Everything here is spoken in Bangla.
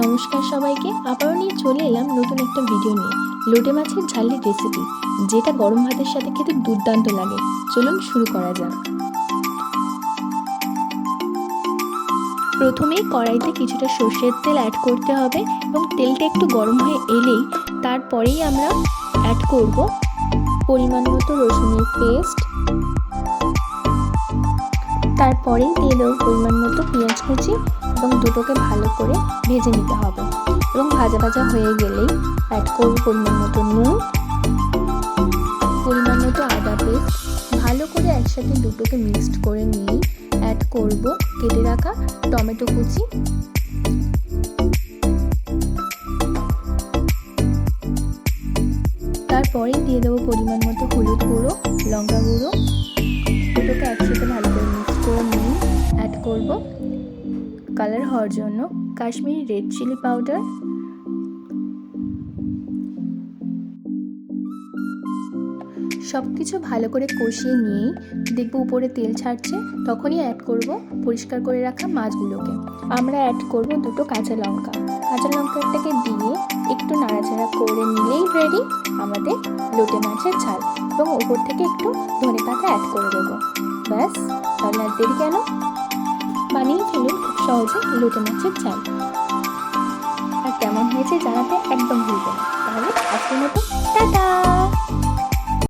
নমস্কার সবাইকে, আবারও নিয়ে চলে এলাম নতুন একটা ভিডিও নিয়ে। লোটে মাছের ঝালের রেসিপি যেটা গরম ভাতের সাথে খেতে দুর্দান্ত লাগে। চলুন শুরু করা যাক। প্রথমেই কড়াইতে কিছুটা সর্ষের তেল অ্যাড করতে হবে এবং তেলটা একটু গরম হয়ে এলেই তারপরেই আমরা অ্যাড করব পরিমাণ মতো রসুনের পেস্ট তারপরেই দেবো পরিমাণ মতো পেঁয়াজ কুচি এবং দুটোকে ভালো করে ভেজে নিতে হবে। এবং ভাজা ভাজা হয়ে গেলেই অ্যাড করব পরিমাণ মতো নুন, পরিমাণ মতো আদা পেস্ট। ভালো করে একসাথে দুটোকে মিক্সড করে নিয়ে অ্যাড করব কেটে রাখা টমেটো কুচি। তারপরেই দিয়ে দেবো পরিমাণ মতো হলুদ গুঁড়ো, লঙ্কা গুঁড়ো। দুটোকে একসাথে ভালো করে মিক্স করে নিয়ে অ্যাড করব। কালার হওয়ার জন্য কাশ্মীরি রেড চিলি পাউডার। সব কিছু ভালো করে কষিয়ে নিয়েই দেখব উপরে তেল ছাড়ছে, তখনই অ্যাড করব পরিষ্কার করে রাখা মাছগুলোকে। আমরা অ্যাড করব দুটো কাঁচা লঙ্কা। কাঁচা লঙ্কাটাকে দিয়ে একটু নাড়াচাড়া করে নিলেই রেডি আমাদের লোটে মাছের ঝাল। এবং ওপর থেকে একটু ধনে পাতা অ্যাড করে দেবো। ব্যাস তাহলে আর দেরি কেন? বানিয়ে সহজে লুটে মাছের ঝাল আর কেমন হয়েছে জানাতে একদম ভুলবে না।